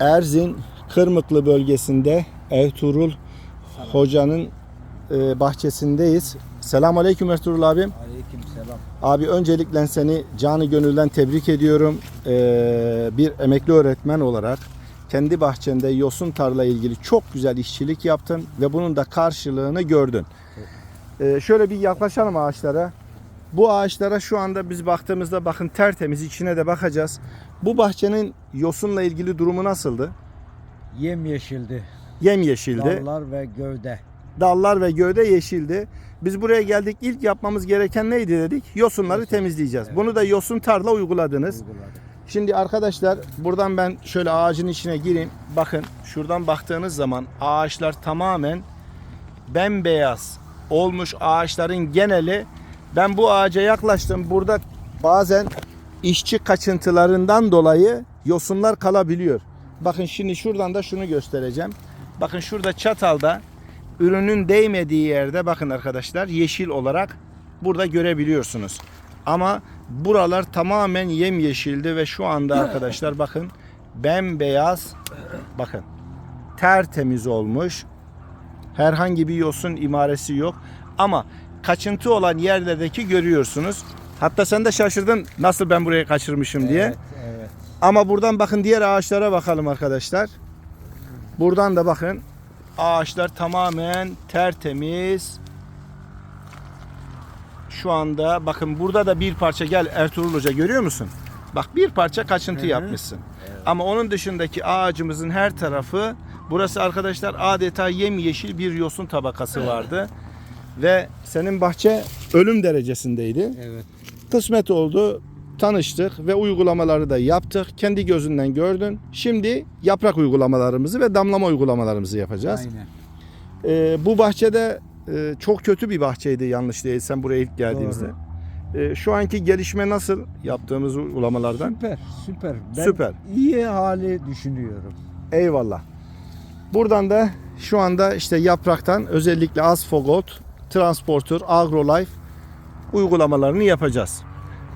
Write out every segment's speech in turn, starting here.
Erzin Kırmıklı bölgesinde Ertuğrul hocanın e, bahçesindeyiz. Selamun Aleyküm Ertuğrul abim. Aleyküm selam. Abi öncelikle seni canı gönülden tebrik ediyorum. Ee, bir emekli öğretmen olarak kendi bahçende yosun tarla ilgili çok güzel işçilik yaptın ve bunun da karşılığını gördün. Ee, şöyle bir yaklaşalım ağaçlara. Bu ağaçlara şu anda biz baktığımızda bakın tertemiz içine de bakacağız. Bu bahçenin yosunla ilgili durumu nasıldı? Yem yeşildi. Yemyeşildi. Dallar ve gövde. Dallar ve gövde yeşildi. Biz buraya geldik ilk yapmamız gereken neydi dedik? Yosunları Yosun. temizleyeceğiz. Evet. Bunu da yosun tarla uyguladınız. Uyguladık. Şimdi arkadaşlar buradan ben şöyle ağacın içine gireyim. Bakın şuradan baktığınız zaman ağaçlar tamamen bembeyaz olmuş ağaçların geneli. Ben bu ağaca yaklaştım. Burada bazen işçi kaçıntılarından dolayı yosunlar kalabiliyor. Bakın şimdi şuradan da şunu göstereceğim. Bakın şurada çatalda ürünün değmediği yerde bakın arkadaşlar yeşil olarak burada görebiliyorsunuz. Ama buralar tamamen yemyeşildi ve şu anda arkadaşlar bakın bembeyaz bakın tertemiz olmuş. Herhangi bir yosun imaresi yok. Ama kaçıntı olan yerlerdeki görüyorsunuz. Hatta sen de şaşırdın nasıl ben buraya kaçırmışım diye. Evet, evet. Ama buradan bakın diğer ağaçlara bakalım arkadaşlar. Buradan da bakın ağaçlar tamamen tertemiz. Şu anda bakın burada da bir parça gel Ertuğrul Hoca görüyor musun? Bak bir parça kaçıntı Hı hı. yapmışsın. Ama onun dışındaki ağacımızın her tarafı burası arkadaşlar adeta yemyeşil bir yosun tabakası vardı. Ve senin bahçe ölüm derecesindeydi. Evet. Kısmet oldu. Tanıştık ve uygulamaları da yaptık. Kendi gözünden gördün. Şimdi yaprak uygulamalarımızı ve damlama uygulamalarımızı yapacağız. Aynen. Ee, bu bahçede e, çok kötü bir bahçeydi yanlış değilsem buraya ilk geldiğimizde. Ee, şu anki gelişme nasıl yaptığımız uygulamalardan? Süper, süper. Ben Süper. iyi hali düşünüyorum. Eyvallah. Buradan da şu anda işte yapraktan özellikle Asfogot, Transporter, AgroLife uygulamalarını yapacağız.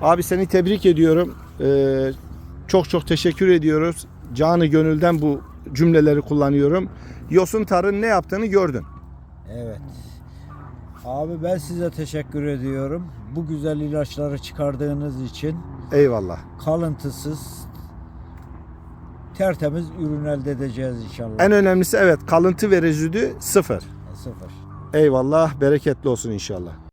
Abi seni tebrik ediyorum. Ee, çok çok teşekkür ediyoruz. Canı gönülden bu cümleleri kullanıyorum. Yosun Tar'ın ne yaptığını gördün. Evet. Abi ben size teşekkür ediyorum. Bu güzel ilaçları çıkardığınız için Eyvallah. kalıntısız tertemiz ürün elde edeceğiz inşallah. En önemlisi evet kalıntı ve rezidü sıfır. Sıfır. Eyvallah bereketli olsun inşallah.